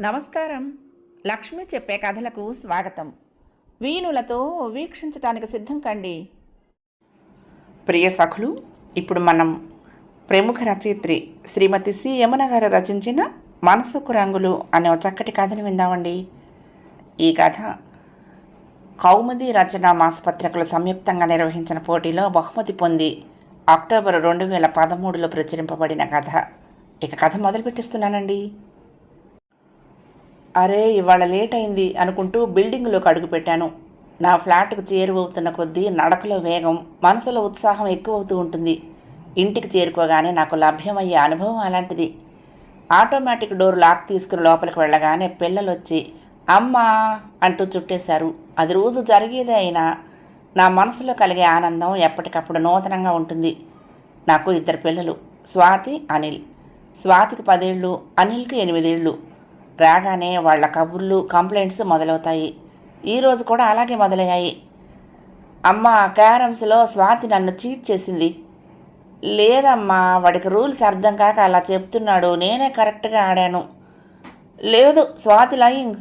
నమస్కారం. లక్ష్మి చెప్పే కథలకు స్వాగతం. వీణులతో వీక్షించటానికి సిద్ధం కండి. ప్రియ సఖులు ఇప్పుడు మనం ప్రముఖ రచయిత్రి శ్రీమతి సి. యమున గారు రచించిన మనసుకు రంగులు అనే ఒక చక్కటి కథను విందామండి. ఈ కథ కౌముది రచన మాసపత్రికలు సంయుక్తంగా నిర్వహించిన పోటీలో బహుమతి పొంది అక్టోబర్ రెండు వేల పదమూడులో ప్రచురింపబడిన కథ. ఇక కథ మొదలు పెట్టిస్తున్నానండి అరే ఇవాళ లేట్ అయింది అనుకుంటూ బిల్డింగ్లోకి అడుగుపెట్టాను నా ఫ్లాట్కు చేరువవుతున్న కొద్దీ నడకలో వేగం మనసులో ఉత్సాహం ఎక్కువవుతూ ఉంటుంది. ఇంటికి చేరుకోగానే నాకు లభ్యమయ్యే అనుభవం అలాంటిది. ఆటోమేటిక్ డోర్ లాక్ తీసుకుని లోపలికి వెళ్ళగానే పిల్లలు వచ్చి అమ్మా అంటూ చుట్టేశారు. అది రోజు జరిగేదే అయినా నా మనసులో కలిగే ఆనందం ఎప్పటికప్పుడు నూతనంగా ఉంటుంది. నాకు ఇద్దరు పిల్లలు స్వాతి అనిల్. స్వాతికి పదేళ్ళు అనిల్కి ఎనిమిదేళ్ళు. రాగానే వాళ్ళ కబుర్లు కంప్లైంట్స్ మొదలవుతాయి. ఈరోజు కూడా అలాగే మొదలయ్యాయి. అమ్మ క్యారమ్స్లో స్వాతి నన్ను చీట్ చేసింది. లేదమ్మా వాడికి రూల్స్ అర్థం కాక అలా చెప్తున్నాడు. నేనే కరెక్ట్గా ఆడాను. లేదు స్వాతి లయింగ్.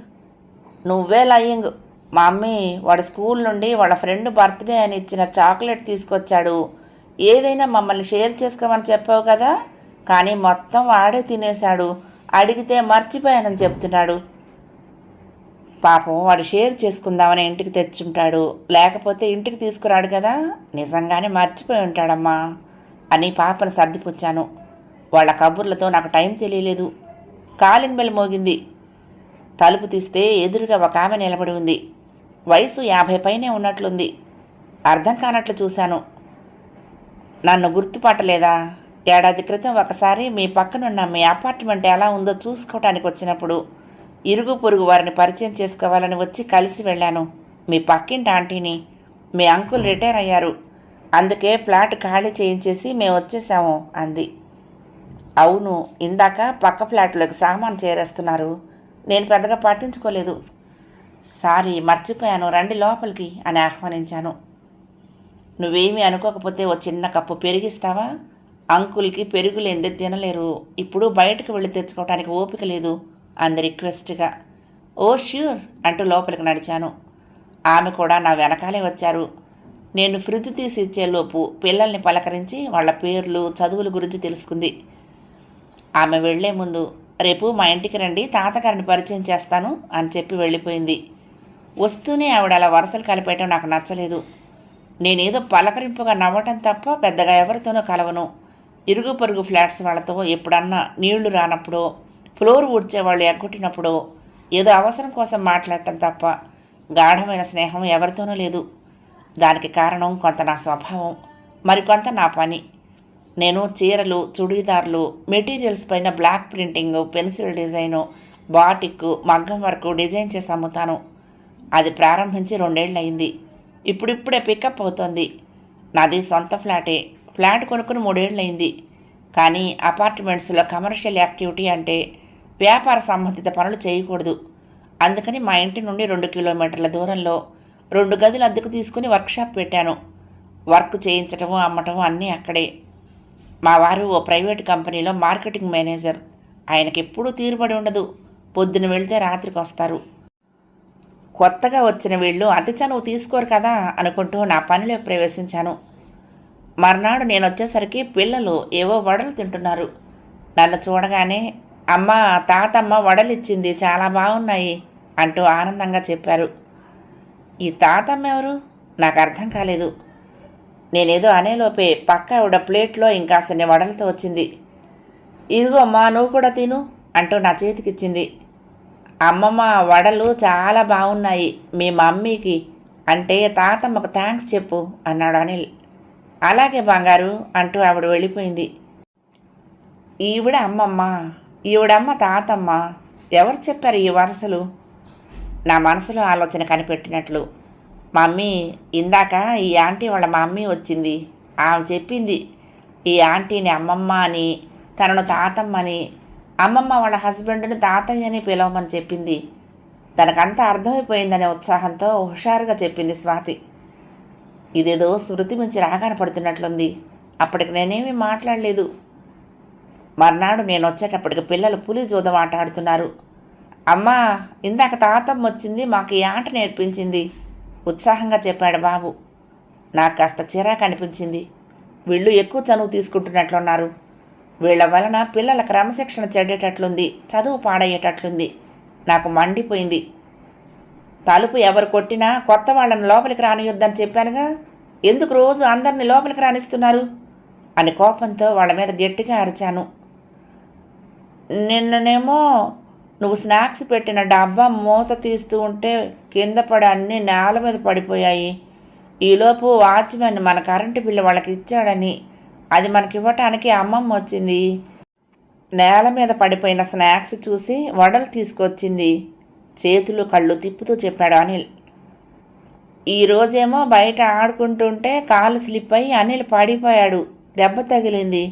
నువ్వే లయింగ్. మా మమ్మీ వాడి స్కూల్ నుండి వాళ్ళ ఫ్రెండ్ బర్త్డే అని ఇచ్చిన చాక్లెట్ తీసుకొచ్చాడు. ఏదైనా మమ్మల్ని షేర్ చేసుకోమని చెప్పావు కదా? కానీ మొత్తం వాడే తినేశాడు. అడిగితే మర్చిపోయానని చెప్తున్నాడు. పాపం వాడు షేర్ చేసుకుందామని ఇంటికి తెచ్చుంటాడు. లేకపోతే ఇంటికి తీసుకురాడు కదా? నిజంగానే మర్చిపోయి ఉంటాడమ్మా అని పాపను సర్దిపుచ్చాను. వాళ్ళ కబుర్లతో నాకు టైం తెలియలేదు. కాలింగ్ బెల్ మోగింది. తలుపు తీస్తే ఎదురుగా ఒక ఆమె నిలబడి ఉంది. వయసు యాభై పైనే ఉన్నట్లుంది. అర్థం కానట్లు చూశాను. నన్ను గుర్తుపట్టలేదా? ఏడాది క్రితం ఒకసారి మీ పక్కనున్న మీ అపార్ట్మెంట్ ఎలా ఉందో చూసుకోవటానికి వచ్చినప్పుడు ఇరుగు పొరుగు వారిని పరిచయం చేసుకోవాలని వచ్చి కలిసి వెళ్ళాను. మీ పక్కింటి ఆంటీని మీ అంకుల్ రిటైర్ అయ్యారు. అందుకే ఫ్లాట్ ఖాళీ చేయించేసి మేము వచ్చేసాము అంది. అవును ఇందాక పక్క ఫ్లాట్లోకి సామాన్ చేరేస్తున్నారు. నేను పెద్దగా పట్టించుకోలేదు. సారీ మర్చిపోయాను. రండి లోపలికి అని ఆహ్వానించాను. నువ్వేమీ అనుకోకపోతే ఓ చిన్న కప్పు పెరిగిస్తావా? అంకుల్కి పెరుగు లేనిదే తినలేరు. ఇప్పుడు బయటకు వెళ్ళి తెచ్చుకోవడానికి ఓపిక లేదు అంది రిక్వెస్ట్గా. ఓ ష్యూర్ అంటూ లోపలికి నడిచాను. ఆమె కూడా నా వెనకాలే వచ్చారు. నేను ఫ్రిడ్జ్ తీసి ఇచ్చేలోపు పిల్లల్ని పలకరించి వాళ్ళ పేర్లు చదువుల గురించి తెలుసుకుంది. ఆమె వెళ్ళే ముందు రేపు మా ఇంటికి రండి తాతగారిని పరిచయం చేస్తాను అని చెప్పి వెళ్ళిపోయింది. వస్తూనే ఆవిడ అలా వరుసలు కలిపేయటం నాకు నచ్చలేదు. నేనేదో పలకరింపుగా నవ్వటం తప్ప పెద్దగా ఎవరితోనూ కలవను. ఇరుగు పొరుగు ఫ్లాట్స్ వాళ్ళతో ఎప్పుడన్నా నీళ్ళు రానప్పుడో ఫ్లోర్ ఊడ్చే వాళ్ళు ఎగ్గొట్టినప్పుడో ఏదో అవసరం కోసం మాట్లాడటం తప్ప గాఢమైన స్నేహం ఎవరితోనూ లేదు. దానికి కారణం కొంత నా స్వభావం మరికొంత నా పని. నేను చీరలు చుడీదార్లు మెటీరియల్స్ పైన block printing pencil design batik మగ్గం వరకు డిజైన్ చేసి అమ్ముతాను. అది ప్రారంభించి రెండేళ్ళు అయింది ఇప్పుడిప్పుడే పికప్ అవుతోంది. నాది సొంత ఫ్లాటే. ఫ్లాట్ కొనుక్కుని మూడేళ్ళు అయింది కానీ అపార్ట్మెంట్స్లో కమర్షియల్ యాక్టివిటీ అంటే వ్యాపార సంబంధిత పనులు చేయకూడదు. అందుకని మా ఇంటి నుండి రెండు కిలోమీటర్ల దూరంలో రెండు గదులు అద్దెకు తీసుకుని వర్క్షాప్ పెట్టాను. వర్క్ చేయించటము అమ్మటము అన్నీ అక్కడే. మా వారు ఓ ప్రైవేట్ కంపెనీలో మార్కెటింగ్ మేనేజర్. ఆయనకి ఎప్పుడూ తీరుబడి ఉండదు. పొద్దున వెళ్తే రాత్రికి వస్తారు. కొత్తగా వచ్చిన వీళ్ళు అతి చనువు తీసుకోరు కదా అనుకుంటూ నా పనిలో ప్రవేశించాను. మర్నాడు నేను వచ్చేసరికి పిల్లలు ఏవో వడలు తింటున్నారు. నన్ను చూడగానే అమ్మ తాతమ్మ వడలిచ్చింది చాలా బాగున్నాయి అంటూ ఆనందంగా చెప్పారు. ఈ తాతమ్మ ఎవరు? నాకు అర్థం కాలేదు. నేనేదో అనేలోపే పక్క ఆవిడ ప్లేట్లో ఇంకాసన్ని వడలతో వచ్చింది. ఇదిగో అమ్మా నువ్వు కూడా తిను అంటూ నా చేతికిచ్చింది. అమ్మమ్మ వడలు చాలా బాగున్నాయి మీ మమ్మీకి అంటే తాతమ్మకు థ్యాంక్స్ చెప్పు అన్నాడు అనిల్. అలాగే బంగారు అంటూ ఆవిడ వెళ్ళిపోయింది. ఈవిడ అమ్మమ్మ ఈవిడమ్మ తాతమ్మ ఎవరు చెప్పారు ఈ వరుసలు? నా మనసులో ఆలోచన కనిపెట్టినట్లు. మమ్మీ ఇందాక ఈ ఆంటీ వాళ్ళ మమ్మీ వచ్చింది. ఆమె చెప్పింది ఈ ఆంటీని అమ్మమ్మ అని తనను తాతమ్మ అని అమ్మమ్మ వాళ్ళ హస్బెండ్ని తాతయ్య అని పిలవమని చెప్పింది. తనకంతా అర్థమైపోయిందనే ఉత్సాహంతో హుషారుగా చెప్పింది స్వాతి. ఇదేదో స్మృతి మించి రాగాన పడుతున్నట్లుంది. అప్పటికి నేనేమీ మాట్లాడలేదు. మర్నాడు నేను వచ్చేటప్పటికి పిల్లలు పులి జూదం ఆట ఆడుతున్నారు. అమ్మా ఇందాక తాతమ్మ వచ్చింది మాకు ఈ ఆట నేర్పించింది. ఉత్సాహంగా చెప్పాడు బాబు. నాకు కాస్త చిరాకు అనిపించింది. వీళ్ళు ఎక్కువ చనువు తీసుకుంటున్నట్లున్నారు. వీళ్ళ వలన పిల్లల క్రమశిక్షణ చెడ్డేటట్లుంది చదువు పాడయ్యేటట్లుంది. నాకు మండిపోయింది. తలుపు ఎవరు కొట్టినా కొత్త వాళ్ళని లోపలికి రానియొద్దని చెప్పానుగా. ఎందుకు రోజు అందరిని లోపలికి రానిస్తున్నారు? అని కోపంతో వాళ్ళ మీద గట్టిగా అరిచాను. నిన్ననేమో నువ్వు స్నాక్స్ పెట్టిన డబ్బా మూత తీస్తూ ఉంటే కింద పడి అన్నీ నేల మీద పడిపోయాయి. ఈలోపు వాచ్మెన్ మన కరెంటు బిల్లు వాళ్ళకి ఇచ్చాడని అది మనకివ్వటానికి అమ్మమ్మ వచ్చింది. నేల మీద పడిపోయిన స్నాక్స్ చూసి వడలు తీసుకొచ్చింది. చేతులు కళ్ళు తిప్పుతూ చెప్పాడు అనిల్. ఈ రోజేమో బయట ఆడుకుంటుంటే కాలు స్లిప్ అయ్యి అనిల్ పడిపోయాడు. దెబ్బ తగిలింది.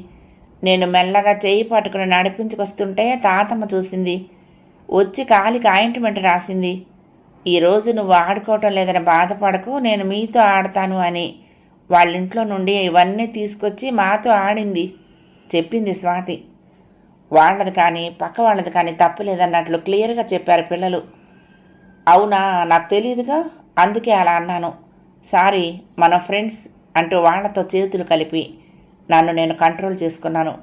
నేను మెల్లగా చేయి పట్టుకుని నడిపించుకొస్తుంటే తాతమ్మ చూసింది. వచ్చి కాలికి ఆయింట్మెంట్ రాసింది. ఈరోజు నువ్వు ఆడుకోవటం లేదని బాధపడకు నేను మీతో ఆడతాను అని వాళ్ళ ఇంట్లో నుండి ఇవన్నీ తీసుకొచ్చి మాతో ఆడింది చెప్పింది స్వాతి. వాళ్ళది కానీ పక్క వాళ్ళది కానీ తప్పులేదన్నట్లు క్లియర్గా చెప్పారు పిల్లలు. అవునా? నాకు తెలియదుగా అందుకే అలా అన్నాను. సారీ మన ఫ్రెండ్స్ అంటూ వాళ్ళతో చేతులు కలిపి నన్ను నేను కంట్రోల్ చేసుకున్నాను.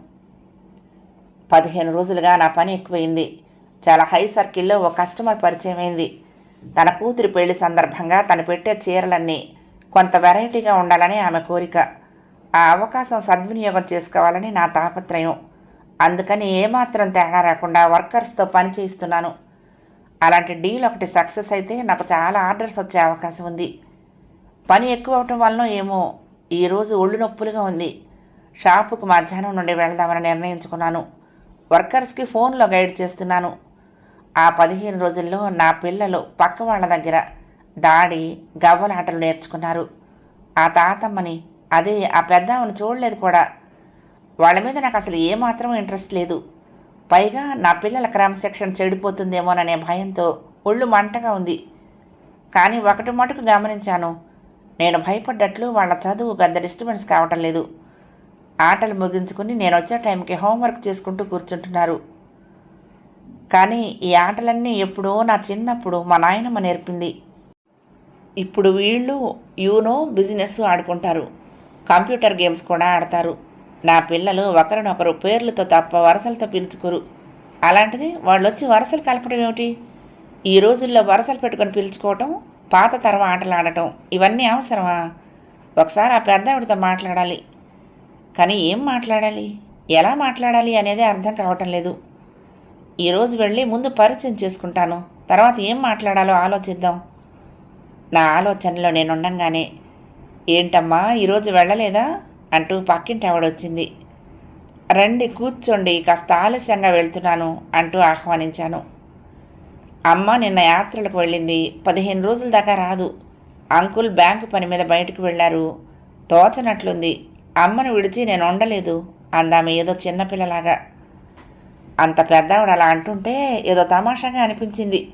పదిహేను రోజులుగా నా పని ఎక్కువైంది. చాలా హై సర్కిల్లో ఒక కస్టమర్ పరిచయం అయింది. తన కూతురి పెళ్ళి సందర్భంగా తను పెట్టే చీరలన్నీ కొంత వెరైటీగా ఉండాలని ఆమె కోరిక. ఆ అవకాశం సద్వినియోగం చేసుకోవాలని నా తాపత్రయం. అందుకని ఏమాత్రం తేడా రాకుండా వర్కర్స్తో పని చేయిస్తున్నాను. అలాంటి డీల్ ఒకటి సక్సెస్ అయితే నాకు చాలా ఆర్డర్స్ వచ్చే అవకాశం ఉంది. పని ఎక్కువ అవటం వలన ఏమో ఈరోజు ఒళ్ళు నొప్పులుగా ఉంది. షాపుకు మధ్యాహ్నం నుండి వెళ్దామని నిర్ణయించుకున్నాను. వర్కర్స్కి ఫోన్లో గైడ్ చేస్తున్నాను. ఆ పదిహేను రోజుల్లో నా పిల్లలు పక్క వాళ్ళ దగ్గర దాడి గవ్వలాటలు నేర్చుకున్నారు. ఆ తాతమ్మని అదే ఆ పెద్దామని చూడలేదు కూడా. వాళ్ళ మీద నాకు అసలు ఏమాత్రం ఇంట్రెస్ట్ లేదు. పైగా నా పిల్లల క్రమశిక్షణ చెడిపోతుందేమోననే భయంతో ఒళ్ళు మంటగా ఉంది. కానీ ఒకటి మటుకు గమనించాను నేను భయపడ్డట్లు వాళ్ళ చదువు పెద్ద డిస్టర్బెన్స్ కావటం లేదు. ఆటలు ముగించుకుని నేను వచ్చే టైంకి హోంవర్క్ చేసుకుంటూ కూర్చుంటున్నారు. కానీ ఈ ఆటలన్నీ ఎప్పుడో నా చిన్నప్పుడు మా నాయనమ్మ నేర్పింది. ఇప్పుడు వీళ్ళు యూనో బిజినెస్ ఆడుకుంటారు. కంప్యూటర్ గేమ్స్ కూడా ఆడతారు. నా పిల్లలు ఒకరినొకరు పేర్లతో తప్ప వరసలతో పిలుచుకోరు. అలాంటిది వాళ్ళు వచ్చి వరసలు కలపడం ఏమిటి? ఈ రోజుల్లో వరసలు పెట్టుకొని పిలుచుకోవటం పాత తరం ఆటలు ఆడటం ఇవన్నీ అవసరమా? ఒకసారి ఆ పెద్దవిడితో మాట్లాడాలి. కానీ ఏం మాట్లాడాలి? ఎలా మాట్లాడాలి అనేది అర్థం కావటం లేదు. ఈరోజు వెళ్ళి ముందు పరిచయం చేసుకుంటాను. తర్వాత ఏం మాట్లాడాలో ఆలోచిద్దాం. నా ఆలోచనలో నేనుండంగానే ఏంటమ్మా ఈరోజు వెళ్ళలేదా? అంటూ పక్కింటి ఆవిడొచ్చింది రండి కూర్చోండి కాస్త ఆలస్యంగా వెళ్తున్నాను అంటూ ఆహ్వానించాను. అమ్మ నిన్న యాత్రలకు వెళ్ళింది. పదిహేను రోజుల దాకా రాదు. అంకుల్ బ్యాంకు పని మీద బయటకు వెళ్ళారు. తోచనట్లుంది. అమ్మను విడిచి నేను ఉండలేదు అందామె ఏదో చిన్నపిల్లలాగా. అంత పెద్దవాడు అలా అంటుంటే ఏదో తమాషాగా అనిపించింది.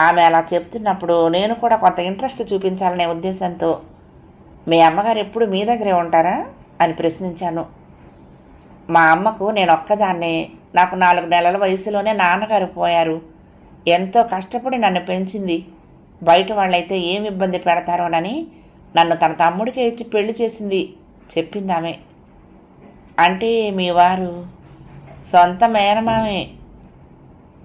ఆమె అలా చెప్తున్నప్పుడు నేను కూడా కొంత ఇంట్రెస్ట్ చూపించాలనే ఉద్దేశంతో మీ అమ్మగారు ఎప్పుడు మీ దగ్గరే ఉంటారా? అని ప్రశ్నించాను. మా అమ్మకు నేను ఒక్కదాన్నే. నాకు నాలుగు నెలల వయసులోనే నాన్నగారు పోయారు. ఎంతో కష్టపడి నన్ను పెంచింది. బయట వాళ్ళైతే ఏమి ఇబ్బంది పెడతారోనని నన్ను తన తమ్ముడికే ఇచ్చి పెళ్ళి చేసింది చెప్పింది ఆమె అంటే మీ వారు సొంత మేనమామే.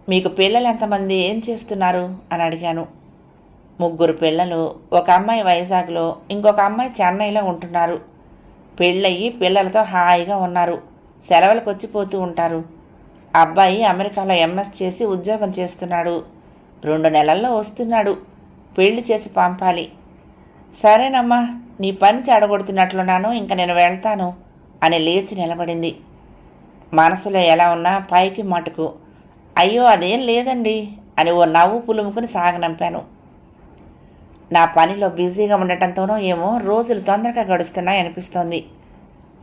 మీకు పిల్లలు ఎంతమంది? ఏం చేస్తున్నారు? అని అడిగాను. ముగ్గురు పిల్లలు ఒక అమ్మాయి వైజాగ్లో ఇంకొక అమ్మాయి చెన్నైలో ఉంటున్నారు. పెళ్ళయి పిల్లలతో హాయిగా ఉన్నారు. సెలవులకు వచ్చిపోతూ ఉంటారు. అబ్బాయి అమెరికాలో ఎంఎస్ చేసి ఉద్యోగం చేస్తున్నాడు. రెండు నెలల్లో వస్తున్నాడు. పెళ్ళి చేసి పంపాలి. సరేనమ్మా నీ పని చెడగొడుతున్నట్లున్నాను ఇంక నేను వెళ్తాను అని లేచి నిలబడింది. మనసులో ఎలా ఉన్నా పైకి మటుకు అయ్యో అదేం లేదండి అని ఓ నవ్వు పులుముకుని సాగనంపాను. నా పనిలో బిజీగా ఉండటంతోనో ఏమో రోజులు తొందరగా గడుస్తున్నాయి అనిపిస్తోంది.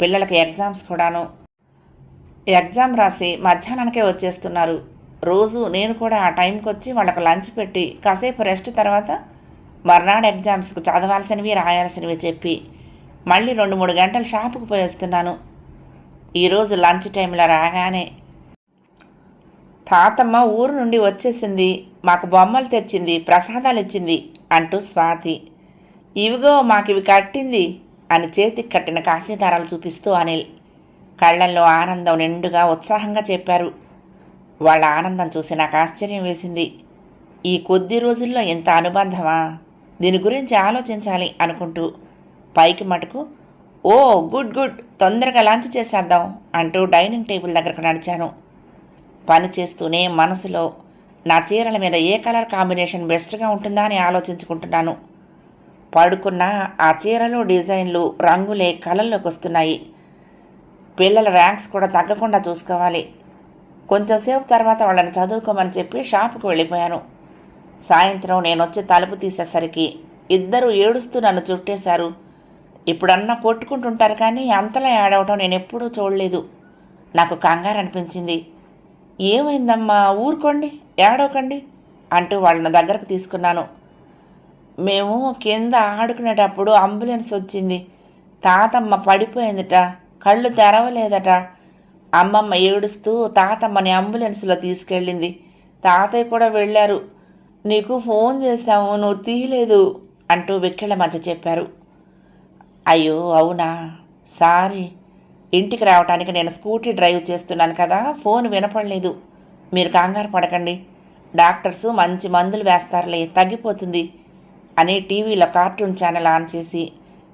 పిల్లలకి ఎగ్జామ్స్ కూడాను. ఎగ్జామ్ రాసి మధ్యాహ్నానికే వచ్చేస్తున్నారు. రోజు నేను కూడా ఆ టైంకి వచ్చి వాళ్ళకు లంచ్ పెట్టి కాసేపు రెస్ట్ తర్వాత మర్నాడు ఎగ్జామ్స్కు చదవాల్సినవి రాయాల్సినవి చెప్పి మళ్ళీ రెండు మూడు గంటలు షాపుకు పోయి వస్తున్నాను. ఈరోజు లంచ్ టైంలో రాగానే తాతమ్మ ఊరు నుండి వచ్చేసింది. మాకు బొమ్మలు తెచ్చింది ప్రసాదాలు ఇచ్చింది అంటూ స్వాతి. ఇవిగో మాకివి కట్టింది అని చేతికి కట్టిన కాశీదారాలు చూపిస్తూ అనిల్ కళ్ళల్లో ఆనందం నిండుగా ఉత్సాహంగా చెప్పారు. వాళ్ళ ఆనందం చూసి నాకు ఆశ్చర్యం వేసింది. ఈ కొద్ది రోజుల్లో ఎంత అనుబంధమా? దీని గురించి ఆలోచించాలి అనుకుంటూ పైకి మటుకు ఓ గుడ్ గుడ్. తొందరగా లంచ్ చేసేద్దాం అంటూ డైనింగ్ టేబుల్ దగ్గరకు నడిచాను. పని చేస్తూనే మనసులో నా చీరల మీద ఏ కలర్ కాంబినేషన్ బెస్ట్గా ఉంటుందా అని ఆలోచించుకుంటున్నాను. పడుకున్న ఆ చీరలు డిజైన్లు రంగులే కలల్లోకి వస్తున్నాయి. పిల్లల ర్యాంక్స్ కూడా తగ్గకుండా చూసుకోవాలి. కొంచెంసేపు తర్వాత వాళ్ళని చదువుకోమని చెప్పి షాపుకు వెళ్ళిపోయాను. సాయంత్రం నేను వచ్చి తలుపు తీసేసరికి ఇద్దరు ఏడుస్తూ నన్ను చుట్టేశారు. ఇప్పుడన్నా కొట్టుకుంటుంటారు కానీ అంతలా ఏడవటం నేను ఎప్పుడూ చూడలేదు. నాకు కంగారు అనిపించింది. ఏమైందమ్మా? ఊరుకోండి ఏడవకండి అంటూ వాళ్ళని దగ్గరకు తీసుకున్నాను. మేము కింద ఆడుకునేటప్పుడు అంబులెన్స్ వచ్చింది. తాతమ్మ పడిపోయిందిట కళ్ళు తెరవలేదట. అమ్మమ్మ ఏడుస్తూ తాతమ్మని అంబులెన్స్లో తీసుకెళ్ళింది. తాతయ్య కూడా వెళ్ళారు. నీకు ఫోన్ చేశాము నువ్వు తీయలేదు అంటూ వెక్కిళ్ళ మధ్య చెప్పారు. అయ్యో అవునా? సారీ. ఇంటికి రావడానికి నేను స్కూటీ డ్రైవ్ చేస్తున్నాను కదా ఫోన్ వినపడలేదు. మీరు కంగారు పడకండి. డాక్టర్సు మంచి మందులు వేస్తారులే తగ్గిపోతుంది అని టీవీలో కార్టూన్ ఛానల్ ఆన్ చేసి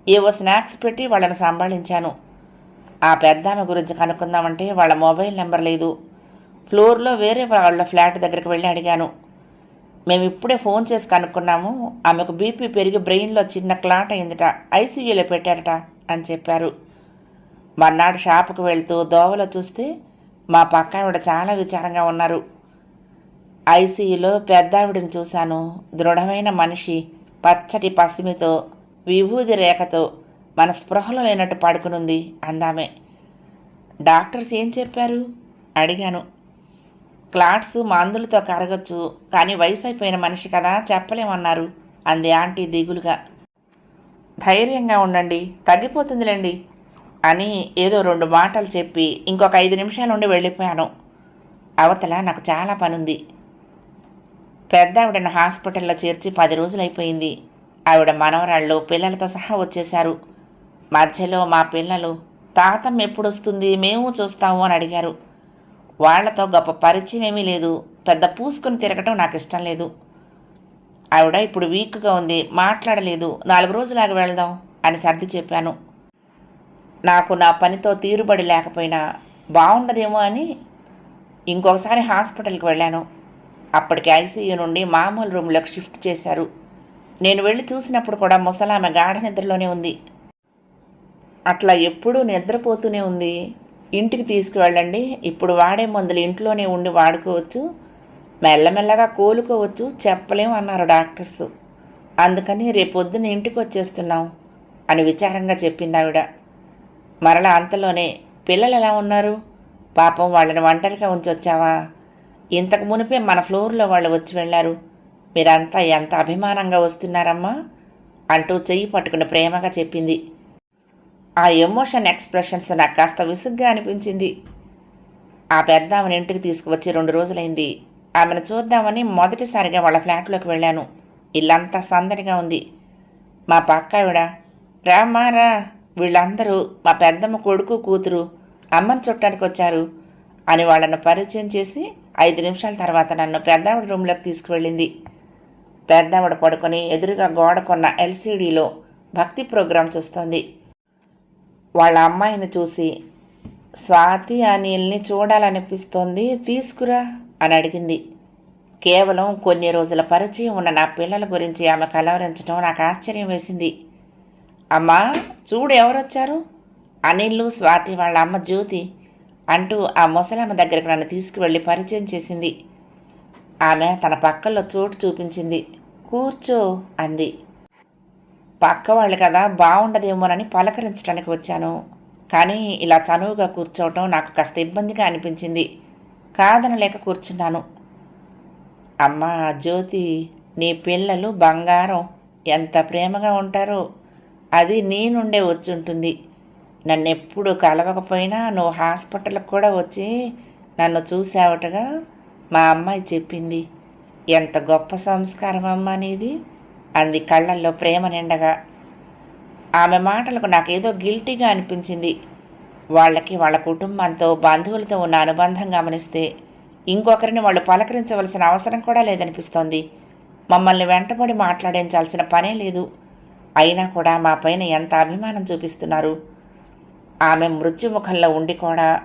ఏవో స్నాక్స్ పెట్టి వాళ్ళని సంభాళించాను ఆ పెద్దామె గురించి కనుక్కుందామంటే వాళ్ళ మొబైల్ నెంబర్ లేదు. ఫ్లోర్లో వేరే వాళ్ళ ఫ్లాట్ దగ్గరికి వెళ్ళి అడిగాను. మేము ఇప్పుడే ఫోన్ చేసి కనుక్కున్నాము. ఆమెకు బీపీ పెరిగి బ్రెయిన్లో చిన్న క్లాట్ అయిందిట. ఐసీయూలో పెట్టారట అని చెప్పారు. మర్నాడు షాపుకు వెళ్తూ దోవలో చూస్తే మా పక్క ఆవిడ చాలా విచారంగా ఉన్నారు. ఐసీయూలో పెద్దావిడని చూశాను. దృఢమైన మనిషి పచ్చటి పసిమితో విభూది రేఖతో మన స్పృహలో లేనట్టు పడుకునుంది అందామే. డాక్టర్స్ ఏం చెప్పారు? అడిగాను. క్లాట్స్ మందులతో కరగచ్చు కానీ వయసు అయిపోయిన మనిషి కదా చెప్పలేమన్నారు అంది ఆంటీ దిగులుగా. ధైర్యంగా ఉండండి తగ్గిపోతుందిలేండి అని ఏదో రెండు మాటలు చెప్పి ఇంకొక ఐదు నిమిషాలు నుండి వెళ్ళిపోయాను. అవతల నాకు చాలా పనుంది. పెద్ద ఆవిడను హాస్పిటల్లో చేర్చి పది రోజులైపోయింది. ఆవిడ మనవరాళ్ళు పిల్లలతో సహా వచ్చేశారు. మధ్యలో మా పిల్లలు తాతం ఎప్పుడొస్తుంది మేము చూస్తాము అని అడిగారు. వాళ్ళతో గొప్ప పరిచయం ఏమీ లేదు. పెద్ద పూసుకొని తిరగటం నాకు ఇష్టం లేదు. ఆవిడ ఇప్పుడు వీక్గా ఉంది మాట్లాడలేదు. నాలుగు రోజులాగా వెళ్దాం అని సర్ది చెప్పాను. నాకు నా పనితో తీరుబడి లేకపోయినా బాగుండదేమో అని ఇంకొకసారి హాస్పిటల్కి వెళ్ళాను. అప్పటికి ఐసీయూ నుండి మామూలు రూమ్లోకి షిఫ్ట్ చేశారు. నేను వెళ్ళి చూసినప్పుడు కూడా ముసలామె గాఢ నిద్రలోనే ఉంది. అట్లా ఎప్పుడూ నిద్రపోతూనే ఉంది. ఇంటికి తీసుకువెళ్ళండి. ఇప్పుడు వాడే మందులు ఇంట్లోనే ఉండి వాడుకోవచ్చు. మెల్లమెల్లగా కోలుకోవచ్చు. చెప్పలేం అన్నారు డాక్టర్స్. అందుకని రేపొద్దున ఇంటికి వచ్చేస్తున్నాం అని విచారంగా చెప్పింది ఆవిడ మరలా అంతలోనే పిల్లలు ఎలా ఉన్నారు? పాపం వాళ్ళని ఒంటరిగా ఉంచొచ్చావా? ఇంతకు మునిపే మన ఫ్లోర్లో వాళ్ళు వచ్చి వెళ్ళారు. మీరంతా ఎంత అభిమానంగా వస్తున్నారమ్మా? అంటూ చెయ్యి పట్టుకుని ప్రేమగా చెప్పింది. ఆ ఎమోషన్ ఎక్స్ప్రెషన్స్ నాకు కాస్త విసుగ్గా అనిపించింది. ఆ పెద్ద ఆమెను ఇంటికి తీసుకువచ్చి రెండు రోజులైంది. ఆమెను చూద్దామని మొదటిసారిగా వాళ్ళ ఫ్లాట్లోకి వెళ్ళాను. ఇల్లంతా సందడిగా ఉంది. మా పక్క ఆవిడ రామారా వీళ్ళందరూ మా పెద్దమ్మ కొడుకు కూతురు అమ్మని చుట్టానికి వచ్చారు అని వాళ్ళను పరిచయం చేసి ఐదు నిమిషాల తర్వాత నన్ను పెద్దావిడ రూమ్లోకి తీసుకువెళ్ళింది. పెద్దావిడ పడుకొని ఎదురుగా గోడ కొన్న ఎల్సీడీలో భక్తి ప్రోగ్రాం చూస్తోంది. వాళ్ళ అమ్మాయిని చూసి స్వాతి అనిల్ని చూడాలనిపిస్తోంది తీసుకురా అని అడిగింది. కేవలం కొన్ని రోజుల పరిచయం ఉన్న నా పిల్లల గురించి ఆమె కలవరించడం నాకు ఆశ్చర్యం వేసింది. అమ్మా చూడు ఎవరొచ్చారు? అనిల్లు స్వాతి వాళ్ళ అమ్మ జ్యోతి అంటూ ఆ ముసలమ్మ దగ్గరకు నన్ను తీసుకువెళ్ళి పరిచయం చేసింది. ఆమె తన పక్కల్లో చోటు చూపించింది. కూర్చో అంది. పక్క వాళ్ళు కదా బాగుండదేమోనని పలకరించడానికి వచ్చాను. కానీ ఇలా చనువుగా కూర్చోవటం నాకు కాస్త ఇబ్బందిగా అనిపించింది. కాదనలేక కూర్చున్నాను. అమ్మా జ్యోతి నీ పిల్లలు బంగారం. ఎంత ప్రేమగా ఉంటారో. అది నీ నుండే వచ్చుంటుంది. నన్నెప్పుడు కలవకపోయినా నువ్వు హాస్పిటల్కి కూడా వచ్చి నన్ను చూసావటగా మా అమ్మాయి చెప్పింది. ఎంత గొప్ప సంస్కారం అమ్మ నీది. అంది కళ్ళల్లో ప్రేమ నిండగా. ఆమె మాటలకు నాకేదో గిల్టీగా అనిపించింది. వాళ్ళకి వాళ్ళ కుటుంబంతో బంధువులతో ఉన్న అనుబంధం గమనిస్తే ఇంకొకరిని వాళ్ళు పలకరించవలసిన అవసరం కూడా లేదనిపిస్తోంది. మమ్మల్ని వెంటబడి మాట్లాడించాల్సిన పనే లేదు. అయినా కూడా మా పైన ఎంత అభిమానం చూపిస్తున్నారు? ఆమె మృత్యుముఖంలో ఉండి కూడా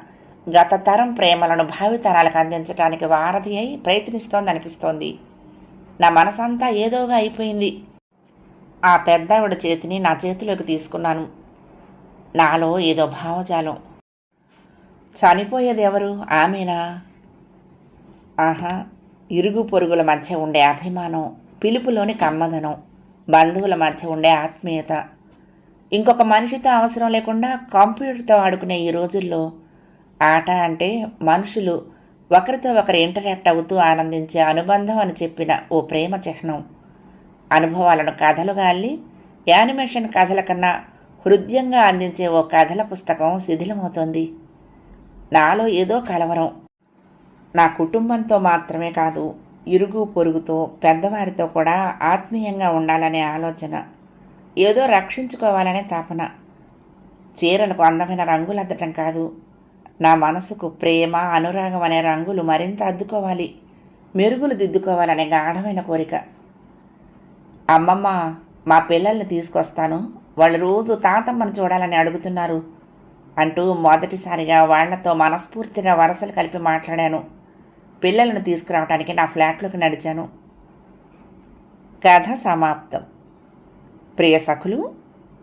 గత తరం ప్రేమలను భావితరాలకు అందించడానికి వారధి అయి ప్రయత్నిస్తోందనిపిస్తోంది. నా మనసంతా ఏదోగా అయిపోయింది. ఆ పెద్దావిడ చేతిని నా చేతిలోకి తీసుకున్నాను. నాలో ఏదో భావజాలం. చనిపోయేది ఎవరు ఆమెనా? ఆహా ఇరుగు పొరుగుల మధ్య ఉండే అభిమానం పిలుపులోని కమ్మదనం బంధువుల మధ్య ఉండే ఆత్మీయత. ఇంకొక మనిషితో అవసరం లేకుండా కంప్యూటర్తో ఆడుకునే ఈ రోజుల్లో ఆట అంటే మనుషులు ఒకరితో ఒకరు ఇంటరాక్ట్ అవుతూ ఆనందించే అనుబంధం అని చెప్పిన ఓ ప్రేమ చిహ్నం. అనుభవాలను కథలుగా అల్లి యానిమేషన్ కథల కన్నా హృదయంగా అందించే ఓ కథల పుస్తకం శిథిలమవుతోంది. నాలో ఏదో కలవరం. నా కుటుంబంతో మాత్రమే కాదు ఇరుగు పొరుగుతో పెద్దవారితో కూడా ఆత్మీయంగా ఉండాలనే ఆలోచన ఏదో రక్షించుకోవాలనే తాపన. చీరలకు అందమైన రంగులు అద్దటం కాదు. నా మనసుకు ప్రేమ అనురాగం అనే రంగులు మరింత అద్దుకోవాలి. మెరుగులు దిద్దుకోవాలనే గాఢమైన కోరిక. అమ్మమ్మ మా పిల్లల్ని తీసుకొస్తాను. వాళ్ళు రోజు తాతమ్మను చూడాలని అడుగుతున్నారు అంటూ మొదటిసారిగా వాళ్ళతో మనస్ఫూర్తిగా వరసలు కలిపి మాట్లాడాను. పిల్లలను తీసుకురావడానికి నా ఫ్లాట్లోకి నడిచాను. కథ సమాప్తం. ప్రియ సఖులు